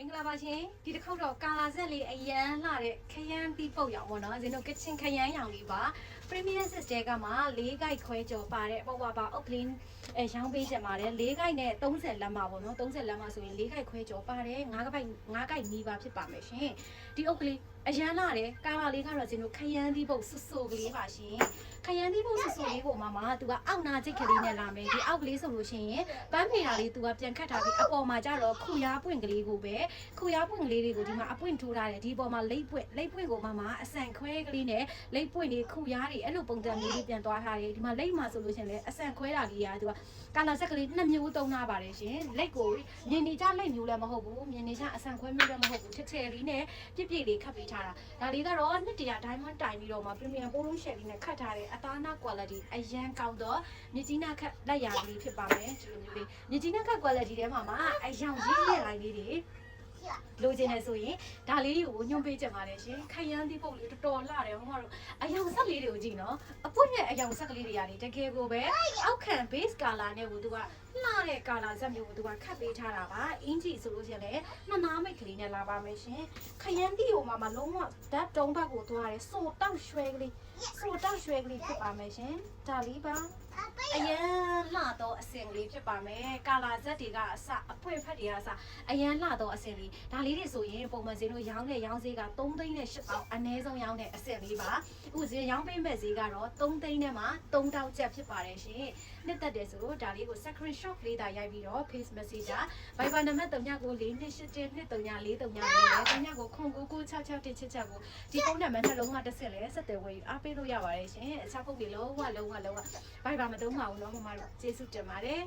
မင်္ဂလာပါရှင်ဒီတစ်ခေါက်တော့ကာလာဆက်လေးအရန်လှတဲ့ခရမ်းတီးပုတ်ရောင်ပေါ့နော်ဇင်တို့ကချင်ခရမ်းရောင်လေးပါ Premier Sister ကမှ၄ဂိုက်ခွဲကျော်ပါတဲ့ပုတ်ပါပါအုတ်ကလင်းအဲရောင်းပေးချက်ပါတယ်၄ဂိုက်နဲ့30လက်မပေါ့နော်30လက်မဆိုရင်၄ဂိုက်ခွဲကျော်ပါတယ်၅ဂိုက်၅ဂိုက်နီးပါဖြစ်ပါမယ်ရှင်ဒီအုတ်ကလေး အရန်လှတယ်ကာလာလေးကတော့ဇင်တို့ခရမ်းတီးပုတ်ဆူဆူကလေးပါရှင်ခရမ်းတီးပုတ်ဆူဆူလေးပေါ်မှာမှာသူကအောက်နာချိတ်ကလေးနဲ့လာမယ်ဒီအောက်ကလေးဆိုလို့ရှိရင်ပန်းဖေတာလေးသူကပြန်ခတ်ထားပြီးအပေါ်မှာကျတော့ခူရားပွင့်ကလေးကိုပဲခူရားပွင့်ကလေးတွေကိုဒီမှာအပွင့်ထိုးထားတယ်ဒီပေါ်မှာလိပ်ပွင့်လိပ်ပွင့်ကိုမှမှာအဆန်ခွဲကလေးနဲ့လိပ်ပွင့်တွေခူရားတွေအဲ့လိုပုံစံမျိုးလေးပြန်သွားထားတယ်ဒီမှာလိပ်မှာဆိုလို့ရှရင်လေအဆန်ခွဲတာလေးရာသူကကာလာဆက်ကလေးနှစ်မျိုးသုံးထားပါတယ်ရှင်လိပ်ကိုမြင်နေကြလိပ်မျိုးလည်းမဟုတ်ဘူးမြင်နေကြအဆန်ခွဲမျိုးလည်းမဟုတ်ဘူးထက်ထယ်လေးနဲ့ပြည့်ပြည့်လေးခတ်ပေးထားတာဒါလေးကတော့နှစ်တရာ diamond တိုင်ပြီးတော့မှ premium ပိုးလုံးရှယ်လေးနဲ့ခတ်ထားတယ်အသားနာ quality အရန်ကောင်းတော့မြကြီးနာခတ်လက်ရာလေးဖြစ်ပါမယ်ဒီလိုမျိုးလေးမြကြီးနာခတ် quality ထဲမှာမှာအယောင်ရင်းရဲ့ line လေးတွေလိုချင်တယ်ဆိုရင်ဒါလေးတွေကိုညွှန်ပေးကြပါတယ်ရှင်ခရမ်းသီးပုတ်လေးတော်တော်လှတယ်ဟိုမှာတော့အယောင်ဆက်လေးတွေကိုကြည့်နော်အပွင့်ရဲ့အယောင်ဆက်ကလေးတွေကနေတကယ်ကိုပဲအောက်ခံ base color နဲ့ကိုသူက လှတဲ့ color ဇက်မျိုးကိုသူကခတ်ပေးထားတာပါအင်ဂျီဆိုလို့ရှိရင်လည်းနှစ်နားမိတ်ကလေးနဲ့လာပါမယ်ရှင်ခရမ်းသီးကိုမှမလုံးဝဓာတ်တုံးဘက်ကိုသွားတယ်စိုးတောက်ရွှဲကလေးစိုးတောက်ရွှဲကလေးဖြစ်ပါမယ်ရှင်ဒါလေးပါအရန်လှတော့အစင်လေးဖြစ်ပါမယ်ကာလာဇက်တွေကအစအဖွင့်ဖက်တွေကအစအရန်လှတော့အစင်လေးဒါလေးတွေဆိုရင်ပုံမှန်ဈေးလို့ရောင်းတဲ့ရောင်းဈေးက3သိန်းနဲ့8ပေါင်အနည်းဆုံးရောင်းတဲ့အစင်လေးပါအခုဈေးရောင်းပေးမဲ့ဈေးကတော့3သိန်းနဲ့မှ3တောက်ချက်ဖြစ်ပါတယ်ရှင်နှစ်သက်တယ်ဆိုတော့ဒါလေးကို screen shot လေးသာရိုက်ပြီးတော့ face messenger Viber နံပါတ်39ကို4281234343နဲ့39ကို09996666ကိုဒီဖုန်းနံပါတ်နှလုံးကတစ်ဆက်လဲဆက်သွယ်ဝေးအားပေးလို့ရပါတယ်ရှင်အခြားဖုန်းတွေလုံးဝလုံးဝလုံးဝ Viber မသုံးပါဘူးเนาะမမတို့ကျေးဇူးတင်ပါတယ်